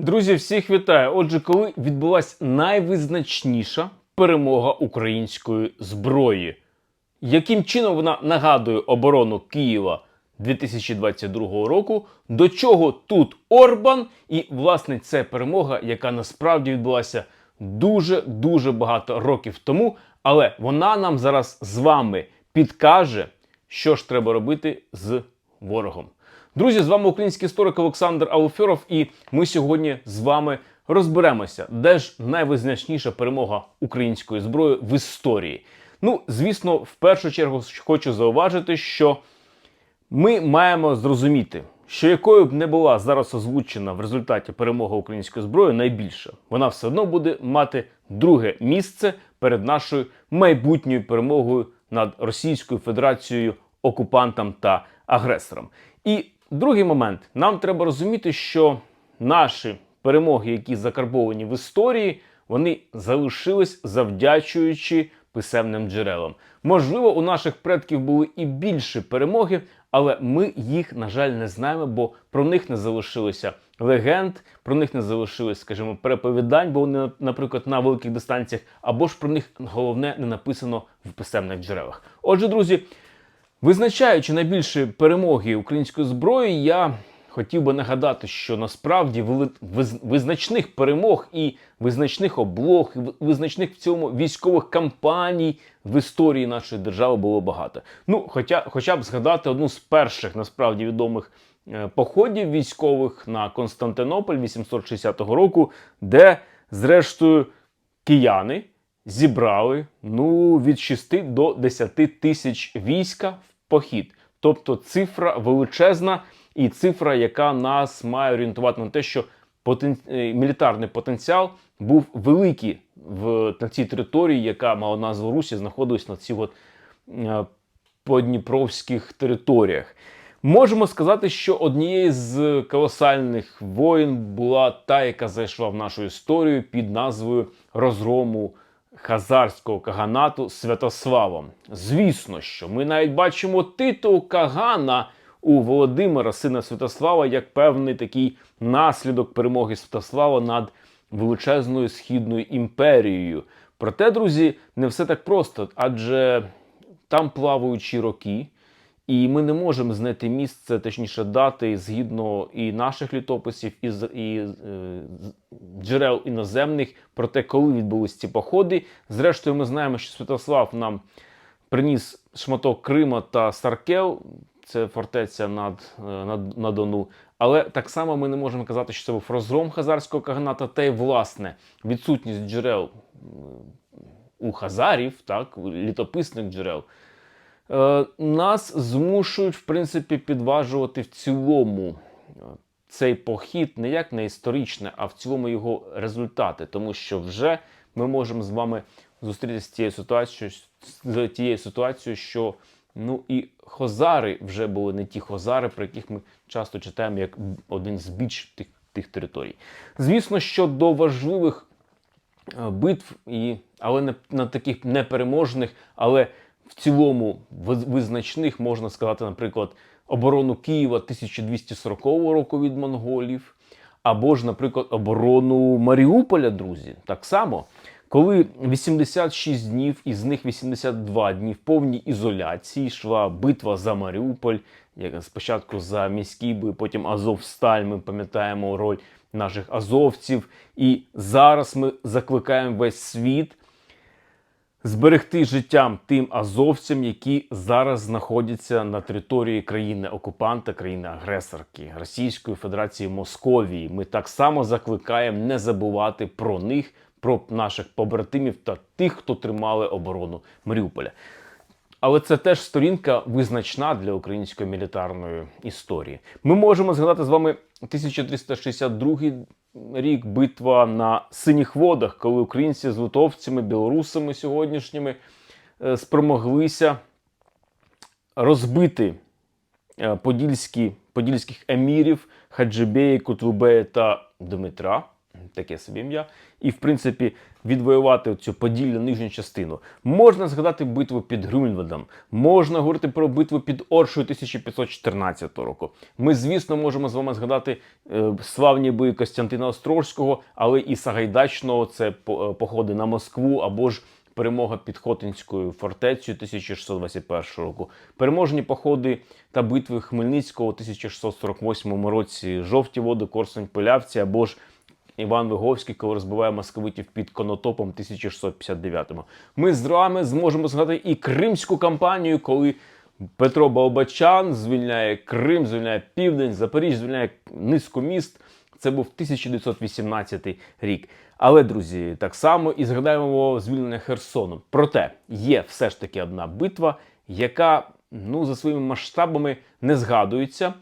Друзі, всіх вітаю! Отже, коли відбулася найвизначніша перемога української зброї, яким чином вона нагадує оборону Києва 2022 року, до чого тут Орбан, і власне це перемога, яка насправді відбулася дуже дуже багато років тому, але вона нам зараз з вами підкаже, що ж треба робити з ворогом. Друзі, з вами український історик Олександр Ауферов, і ми сьогодні з вами розберемося, де ж найвизначніша перемога української зброї в історії. Ну, звісно, в першу чергу хочу зауважити, що ми маємо зрозуміти, що якою б не була зараз озвучена в результаті перемога української зброї найбільша, вона все одно буде мати друге місце перед нашою майбутньою перемогою над Російською Федерацією, окупантом та агресором. І другий момент, нам треба розуміти, що наші перемоги, які закарбовані в історії, вони залишились завдячуючи писемним джерелам. Можливо, у наших предків були і більші перемоги, але ми їх, на жаль, не знаємо, бо про них не залишилося легенд, про них не залишилось, скажімо, переповідань, бо вони, наприклад, на великих дистанціях, або ж про них головне не написано в писемних джерелах. Отже, друзі, визначаючи найбільші перемоги української зброї, я хотів би нагадати, що насправді визначних перемог і визначних облог, і визначних в цьому військових кампаній в історії нашої держави було багато. Ну, хоча, хоча б згадати одну з перших насправді відомих е, походів військових на Константинополь 860 року, де, зрештою, кияни зібрали ну, від 6 до 10 тисяч війська в похід. Тобто цифра величезна і цифра, яка нас має орієнтувати на те, що потен... е, мілітарний потенціал був великий в на цій території, яка мала назву Русі, знаходилась на цих от е, подніпровських територіях. Можемо сказати, що однією з колосальних воїн була та, яка зайшла в нашу історію під назвою розгрому хазарського каганату Святославом. Звісно, що ми навіть бачимо титул Кагана у Володимира, сина Святослава, як певний такий наслідок перемоги Святослава над величезною східною імперією. Проте, друзі, не все так просто, адже там плаваючі роки. І ми не можемо знайти місце, точніше дати згідно і наших літописів, і, і е, джерел іноземних про те, коли відбулись ці походи. Зрештою, ми знаємо, що Святослав нам приніс шматок Крима та Саркел, це фортеця над, е, над, на Дону. Але так само ми не можемо казати, що це був розгром хазарського каганата, та й власне відсутність джерел у хазарів, так, літописних джерел е, нас змушують, в принципі, підважувати в цілому е, цей похід не як на історичне, а в цілому його результати, тому що вже ми можемо з вами зустрітися з тією ситуацією, з тією ситуацією, що ну і хозари вже були не ті хозари, про яких ми часто читаємо як один з більш тих, тих територій. Звісно, що до важливих е, битв, і, але не на таких непереможних, але в цілому виз- визначних можна сказати, наприклад, оборону Києва 1240 року від монголів, або ж, наприклад, оборону Маріуполя, друзі. Так само, коли 86 днів, із них 82 дні в повній ізоляції йшла битва за Маріуполь, як спочатку за міський бой, потім Азовсталь. Ми пам'ятаємо роль наших азовців. І зараз ми закликаємо весь світ зберегти життям тим азовцям, які зараз знаходяться на території країни-окупанта, країни-агресорки Російської Федерації Московії. Ми так само закликаємо не забувати про них, про наших побратимів та тих, хто тримали оборону Маріуполя. Але це теж сторінка визначна для української мілітарної історії. Ми можемо згадати з вами 1362 рік битва на синіх водах, коли українці з литовцями, білорусами сьогоднішніми е, спромоглися розбити е, подільські, подільських емірів Хаджибеї, Кутлубея та Дмитра. таке собі ім'я, і в принципі відвоювати цю поділля нижню частину. Можна згадати битву під Грюнведом, можна говорити про битву під Оршою 1514 року. Ми, звісно, можемо з вами згадати е, славні бої Костянтина Острозького, але і Сагайдачного це е, походи на Москву або ж перемога під Хотинською фортецею 1621 року, переможні походи та битви Хмельницького у 1648 році, жовті води, Корсунь Пилявці або ж Іван Виговський, коли розбиває московитів під Конотопом 1659-му. Ми з вами зможемо згадати і Кримську кампанію, коли Петро Балбачан звільняє Крим, звільняє Південь, Запоріжжя, звільняє низку міст. Це був 1918 рік. Але, друзі, так само і згадаємо звільнення Херсону. Проте є все ж таки одна битва, яка ну, за своїми масштабами не згадується,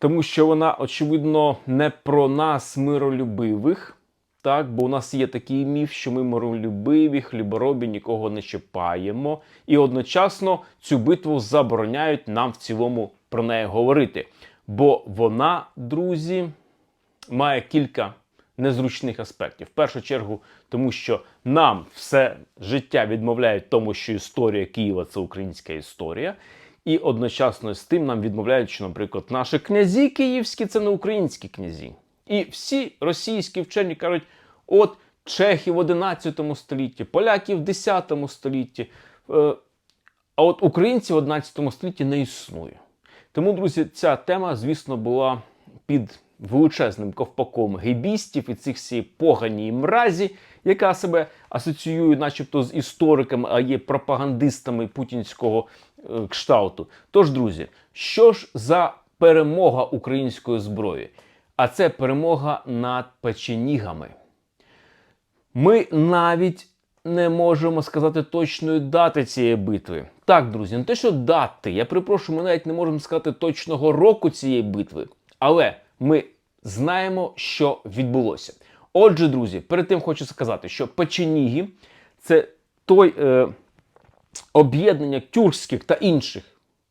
тому що вона, очевидно, не про нас, миролюбивих. Так, бо у нас є такий міф, що ми миролюбиві, хліборобі, нікого не чіпаємо, і одночасно цю битву забороняють нам в цілому про неї говорити. Бо вона, друзі, має кілька незручних аспектів. В першу чергу, тому що нам все життя відмовляють тому, що історія Києва це українська історія. І одночасно з тим нам відмовляють, що, наприклад, наші князі київські це не українські князі. І всі російські вчені кажуть: от чехи в 11 столітті, поляки в 10 столітті. е, А от українців в 11 столітті не існує. Тому, друзі, ця тема, звісно, була під величезним ковпаком гейбістів і цих всі поганій мразі, яка себе асоціює, начебто, з істориками, а є пропагандистами путінського е, кшталту. Тож, друзі, що ж за перемога української зброї? А це перемога над печенігами. Ми навіть не можемо сказати точної дати цієї битви. Так, друзі, не те, що дати. Я припрошую, ми навіть не можемо сказати точного року цієї битви. Але ми знаємо, що відбулося. Отже, друзі, перед тим хочу сказати, що печеніги це той е, об'єднання тюркських та інших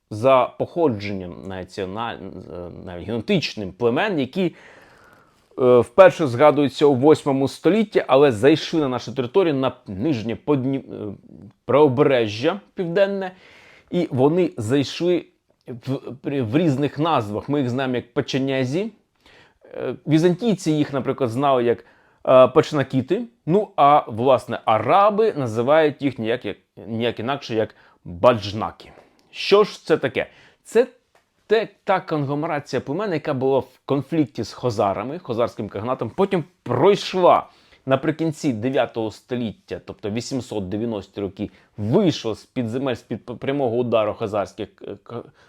за походженням національ... е, навіть генетичним племен, які е, вперше згадуються у 8 столітті, але зайшли на нашу територію на нижнє подні... е, правобережжя південне, і вони зайшли в, в різних назвах. Ми їх знаємо як печенязі. Е, Візантійці їх, наприклад, знали як е, печенакіти. Ну а власне араби називають їх ніяк, як, ніяк інакше як баджнаки. Що ж це таке? Це те, та конгломерація племен, яка була в конфлікті з хозарами, хозарським кагнатом, потім пройшла наприкінці 9 століття, тобто 890 роки, вийшла з під земель з під прямого удару хозарських е,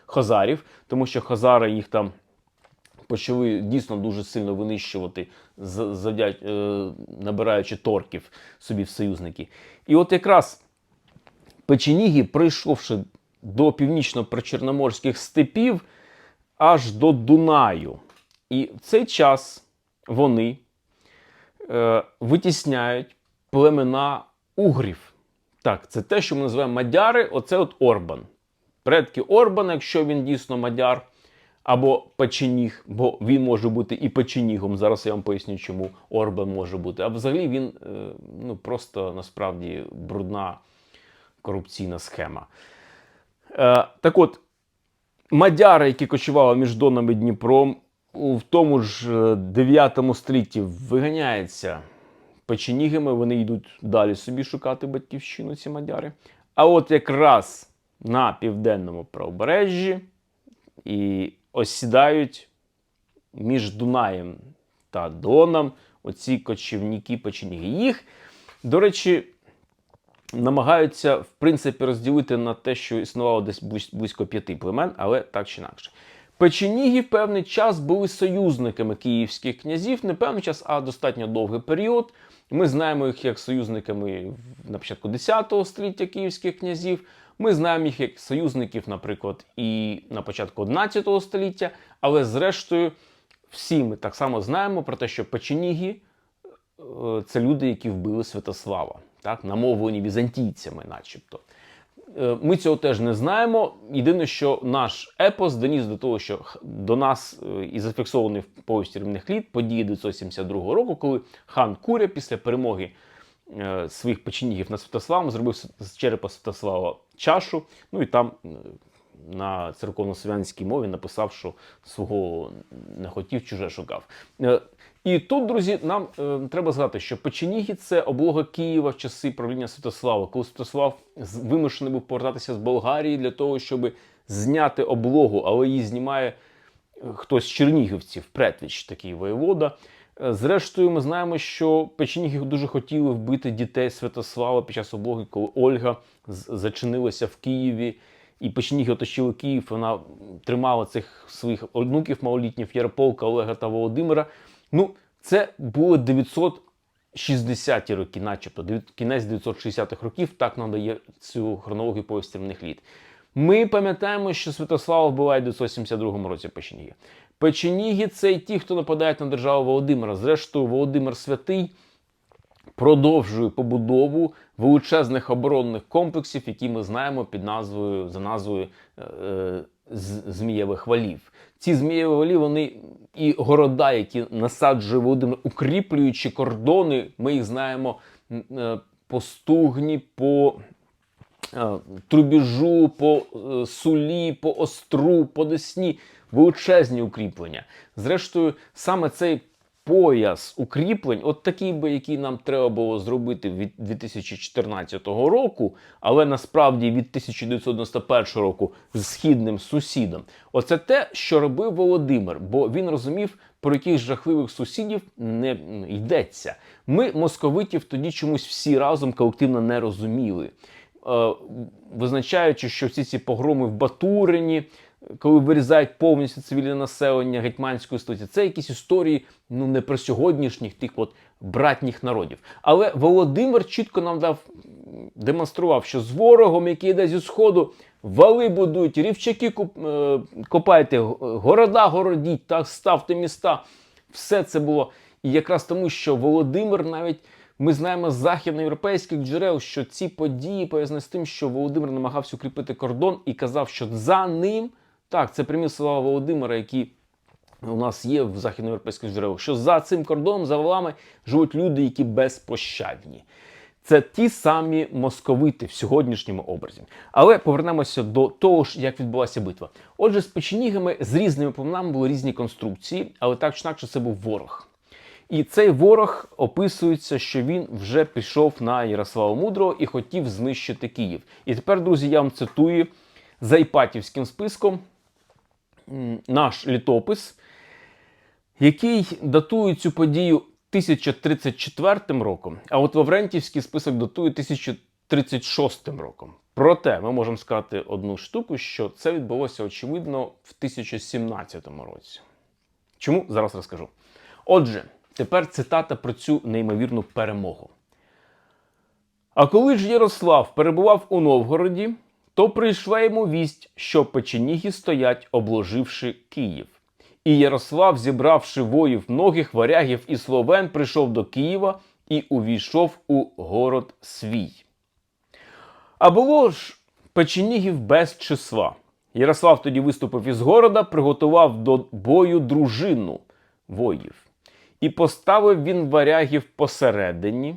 хозарів, тому що хозари їх там почали дійсно дуже сильно винищувати, е, набираючи торків собі в союзники. І от якраз печеніги, прийшовши до північно-причорноморських степів аж до Дунаю. І в цей час вони е, витісняють племена угрів. Так, це те, що ми називаємо мадяри, оце от Орбан. Предки Орбана, якщо він дійсно мадяр, або печеніг, бо він може бути і печенігом. Зараз я вам поясню, чому Орбан може бути. А взагалі він е, ну, просто насправді брудна корупційна схема. Е, так от, мадяри, які кочували між Доном і Дніпром, в тому ж е, 9 столітті виганяються печенігами, вони йдуть далі собі шукати батьківщину, ці мадяри. А от якраз на південному правобережжі і осідають між Дунаєм та Доном оці кочівники печеніги. Їх, до речі, намагаються в принципі розділити на те, що існувало десь близько п'яти племен, але так чи інакше. Печеніги певний час були союзниками київських князів, не певний час, а достатньо довгий період. Ми знаємо їх як союзниками на початку 10 століття київських князів. Ми знаємо їх як союзників, наприклад, і на початку 11 століття. Але зрештою, всі ми так само знаємо про те, що печеніги е, це люди, які вбили Святослава, так, намовлені візантійцями, начебто. Е, Ми цього теж не знаємо. Єдине, що наш епос доніс до того, що до нас е, і зафіксований в повісті рівних літ події 972 року, коли хан Куря після перемоги своїх печенігів над Святославом зробив з черепа Святослава чашу. Ну і там е, на церковнослов'янській мові написав, що свого не хотів, чуже шукав. Е, І тут, друзі, нам е, треба згадати, що Печеніги це облога Києва в часи правління Святослава, коли Святослав вимушений був повертатися з Болгарії для того, щоб зняти облогу, але її знімає е, хтось з чернігівців, Претвіч, такий воєвода. Зрештою, ми знаємо, що печеніги дуже хотіли вбити дітей Святослава під час облоги, коли Ольга зачинилася в Києві. І печеніги оточили Київ. Вона тримала цих своїх онуків малолітніх Ярополка, Олега та Володимира. Ну, це були 960-ті роки, начебто, кінець 960-х років. Так нам дає цю хронологію повістрівних літ. Ми пам'ятаємо, що Святослава вбиває в 972 році Печеніги. Печеніги це ті, хто нападають на державу Володимира. Зрештою, Володимир Святий продовжує побудову величезних оборонних комплексів, які ми знаємо під назвою за назвою е, е, Змієвих валів. Ці змієві валі вони і города, які насаджує Володимир, укріплюючи кордони, ми їх знаємо е, по стугні, по е, трубіжу, по е, сулі, по остру, по десні. Величезні укріплення. Зрештою, саме цей пояс укріплень, от такий би, який нам треба було зробити від 2014 року, але насправді від 1991 року з східним сусідом. Оце те, що робив Володимир, бо він розумів, про яких жахливих сусідів не йдеться. Ми, московитів, тоді чомусь всі разом колективно не розуміли. Е, визначаючи, що всі ці погроми в Батурині, коли вирізають повністю цивільне населення гетьманської столиці, це якісь історії ну не про сьогоднішніх тих от братніх народів. Але Володимир чітко нам дав демонстрував, що з ворогом, який йде зі сходу, вали будують, рівчаки е, копайте, города городіть, так ставте міста. Все це було. І якраз тому, що Володимир навіть ми знаємо з західноєвропейських джерел, що ці події пов'язані з тим, що Володимир намагався укріпити кордон і казав, що за ним так, це прямі слова Володимира, які у нас є в західноєвропейських джерелах, що за цим кордоном, за валами живуть люди, які безпощадні. Це ті самі московити в сьогоднішньому образі. Але повернемося до того ж, як відбулася битва. Отже, з печенігами з різними племенами були різні конструкції, але так чи інакше це був ворог. І цей ворог описується, що він вже пішов на Ярослава Мудрого і хотів знищити Київ. І тепер, друзі, я вам цитую за Іпатівським списком наш літопис, який датує цю подію 1034 роком, а от Лаврентівський список датує 1036 роком. Проте ми можемо сказати одну штуку, що це відбулося очевидно в 1017 році. Чому зараз розкажу. Отже, тепер цитата про цю неймовірну перемогу. А коли ж Ярослав перебував у Новгороді, то прийшла йому вість, що печеніги стоять, обложивши Київ. І Ярослав, зібравши воїв многих варягів і словен, прийшов до Києва і увійшов у город свій. А було ж печенігів без числа. Ярослав тоді виступив із города, приготував до бою дружину воїв. І поставив він варягів посередині,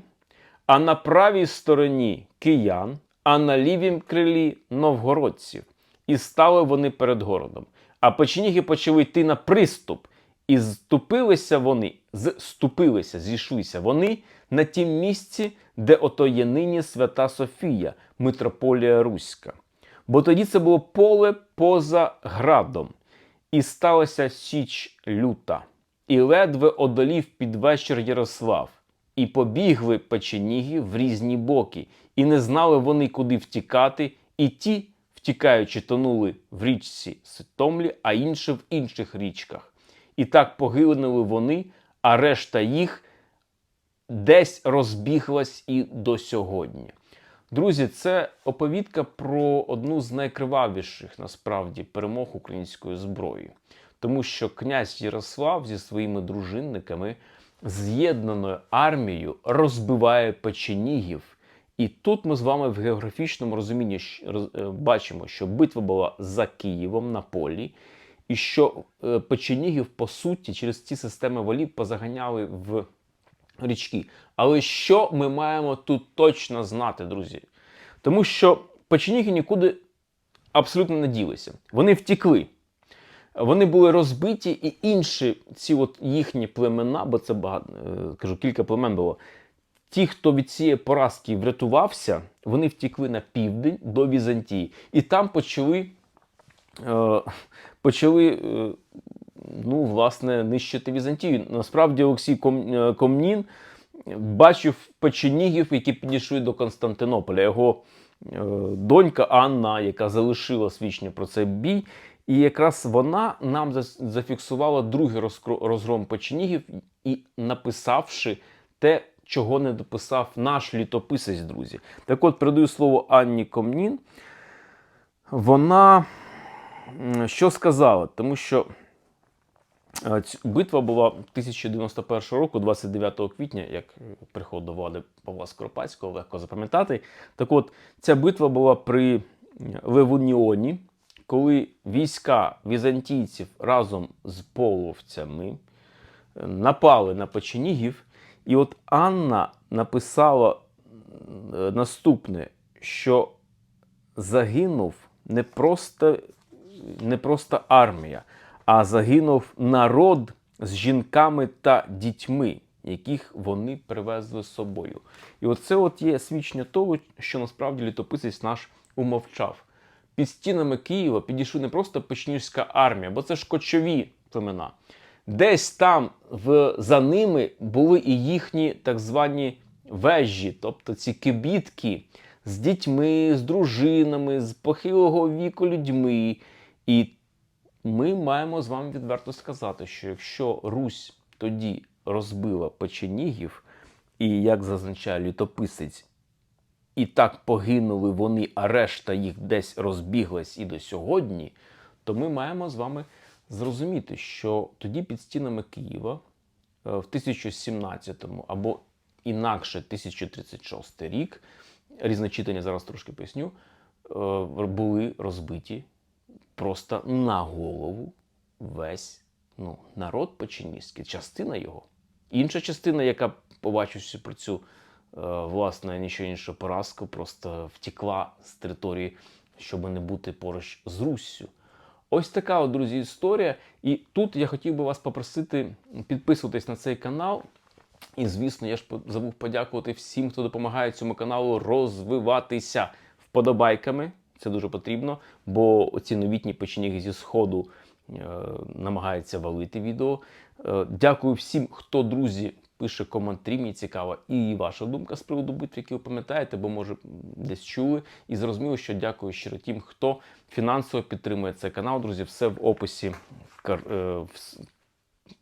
а на правій стороні киян, а на лівім крилі новгородців. І стали вони перед городом. А печеніги почали йти на приступ, і зступилися вони, зступилися, зійшлися вони на тім місці, де ото є нині свята Софія, митрополія Руська. Бо тоді це було поле поза градом, і сталася січ люта, і ледве одолів під вечір Ярослав, і побігли печеніги в різні боки, і не знали вони, куди втікати, і ті, втікаючи, тонули в річці Ситомлі, а інші в інших річках. І так погинули вони, а решта їх десь розбіглась і до сьогодні. Друзі, це оповідка про одну з найкривавіших насправді перемог української зброї, тому що князь Ярослав зі своїми дружинниками з'єднаною армією розбиває печенігів, І тут ми з вами в географічному розумінні е, бачимо, що битва була за Києвом на полі, і що е, печенігів, по суті, через ці системи валів позаганяли в річки. Але що ми маємо тут точно знати, друзі? Тому що печеніги нікуди абсолютно не ділися. Вони втікли. Вони були розбиті, і інші ці от їхні племена, бо це багато, е, кажу, кілька племен було. Ті, хто від цієї поразки врятувався, вони втікли на південь до Візантії. І там почали, е, почали е, ну, власне, нищити Візантію. Насправді Олексій Ком, е, Комнін бачив печенігів, які підійшли до Константинополя. Його е, донька Анна, яка залишила свідчення про цей бій. І якраз вона нам зафіксувала другий розгром печенігів і написавши те, чого не дописав наш літописець, друзі. Так от передаю слово Анні Комнін. Вона що сказала? Тому що е, битва була 1091 року, 29 квітня, як приход до влади Павла Скоропадського, легко запам'ятати. Так от, ця битва була при Левуніоні, коли війська візантійців разом з половцями е, напали на печенігів. І от Анна написала е, наступне, що загинув не просто, не просто армія, а загинув народ з жінками та дітьми, яких вони привезли з собою. І оце от є свідчення того, що насправді літописець наш умовчав. Під стінами Києва підійшли не просто печеніжська армія, бо це ж кочові племена. Десь там в, за ними були і їхні так звані вежі, тобто ці кибітки з дітьми, з дружинами, з похилого віку людьми. І ми маємо з вами відверто сказати, що якщо Русь тоді розбила печенігів, і як зазначає літописець, і так погинули вони, а решта їх десь розбіглась і до сьогодні, то ми маємо з вами зрозуміти, що тоді під стінами Києва е, в 1017 або інакше 1036 рік, різне читання зараз трошки поясню, е, були розбиті просто на голову весь ну, народ печеніський, частина його. Інша частина, яка, побачивши про цю власне нічого іншого поразку, просто втекла з території, щоб не бути поруч з Руссю. Ось така, от, друзі, історія. І тут я хотів би вас попросити підписуватись на цей канал. І, звісно, я ж забув подякувати всім, хто допомагає цьому каналу розвиватися вподобайками. Це дуже потрібно, бо ці новітні печеніги зі сходу е, намагаються валити відео. Е, дякую всім, хто, друзі, пише коментарі. Мені цікава і ваша думка з приводу битв, які ви пам'ятаєте, бо може десь чули. І зрозуміло, що дякую щиро тим, хто фінансово підтримує цей канал. Друзі, все в описі е,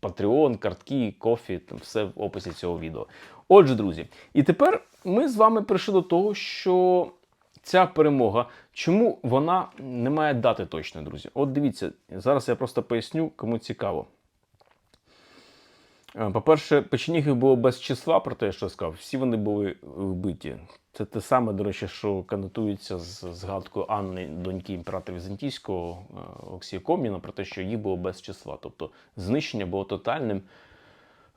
Patreon, картки, кофі, там все в описі цього відео. Отже, друзі, і тепер ми з вами прийшли до того, що ця перемога, чому вона не має дати точно, друзі? От дивіться, зараз я просто поясню, кому цікаво. Е, По-перше, печенігів було без числа, про те, що я сказав, всі вони були вбиті. Це те саме, до речі, що конотується з згадкою Анни, доньки імператора Візантійського е, Олексія Комніна, про те, що їх було без числа. Тобто знищення було тотальним.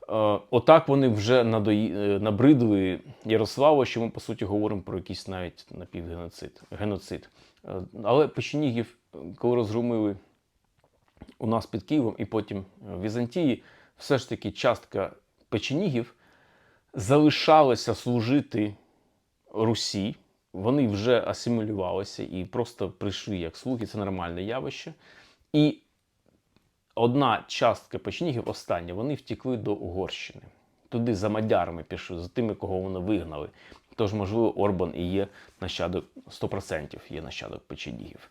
Е, Отак вони вже набридли Ярославу, що ми, по суті, говоримо про якийсь навіть напівгеноцид. Геноцид. Але печенігів, коли розгромили у нас під Києвом і потім в Візантії, все ж таки частка печенігів залишалася служити Русі. Вони вже асимілювалися і просто прийшли як слуги, це нормальне явище. І одна частка печенігів, остання, вони втекли до Угорщини. Туди за мадярами пішли, за тими, кого вони вигнали. Тож, можливо, Орбан і є нащадок 100% є нащадок печенігів.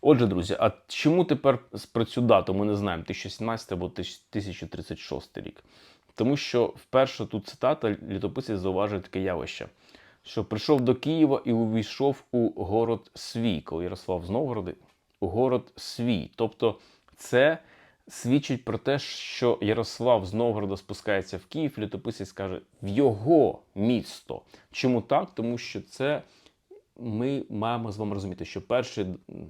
Отже, друзі, а чому тепер про цю дату ми не знаємо 1017 або 1036 рік? Тому що вперше тут цитата літописець зауважує таке явище, що прийшов до Києва і увійшов у город свій, коли Ярослав з Новгороди, у город свій. Тобто це свідчить про те, що Ярослав з Новгорода спускається в Київ, літописець каже в його місто. Чому так? Тому що це ми маємо з вами розуміти, що перші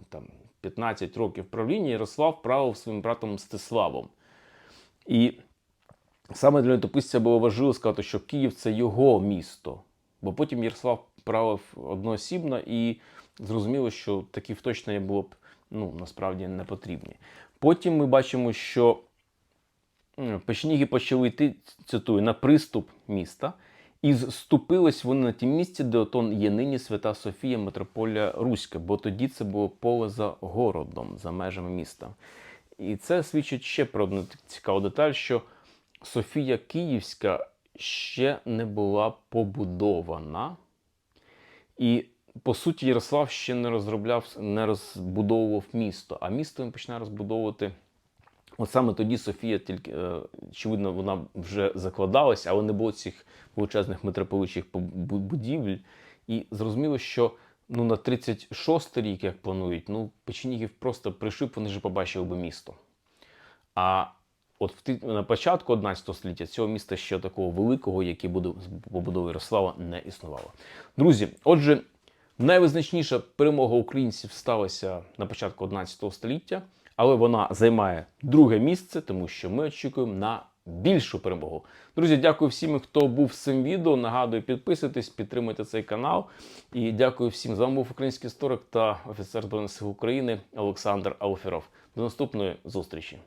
там 15 років правління Ярослав правив своїм братом Мстиславом. І саме для літописця було важливо сказати, що Київ це його місто. Бо потім Ярослав правив одноосібно і зрозуміло, що такі вточнення було б ну, насправді не потрібні. Потім ми бачимо, що печеніги почали йти, цитую, на приступ міста, і зступились вони на тім місці, де отон є нині Свята Софія, митрополія Руська, бо тоді це було поле за городом, за межами міста. І це свідчить ще про одну цікаву деталь, що Софія Київська ще не була побудована. І по суті, Ярослав ще не розробляв, не розбудовував місто, а місто він починає розбудовувати. От саме тоді Софія тільки, е, очевидно, вона вже закладалася, але не було цих величезних митрополичих будівель. І зрозуміло, що ну, на 36 рік, як планують, ну, печенігів просто прийшли вони вже побачили би місто. А от на початку 11 століття цього міста ще такого великого, яке побудови Ярослава, не існувало. Друзі, отже, найвизначніша перемога українців сталася на початку 11 століття, але вона займає друге місце, тому що ми очікуємо на більшу перемогу. Друзі, дякую всім, хто був з цим відео. Нагадую, підписуйтесь, підтримуйте цей канал. І дякую всім. З вами був український історик та офіцер Збройних сил України Олександр Алферов. До наступної зустрічі.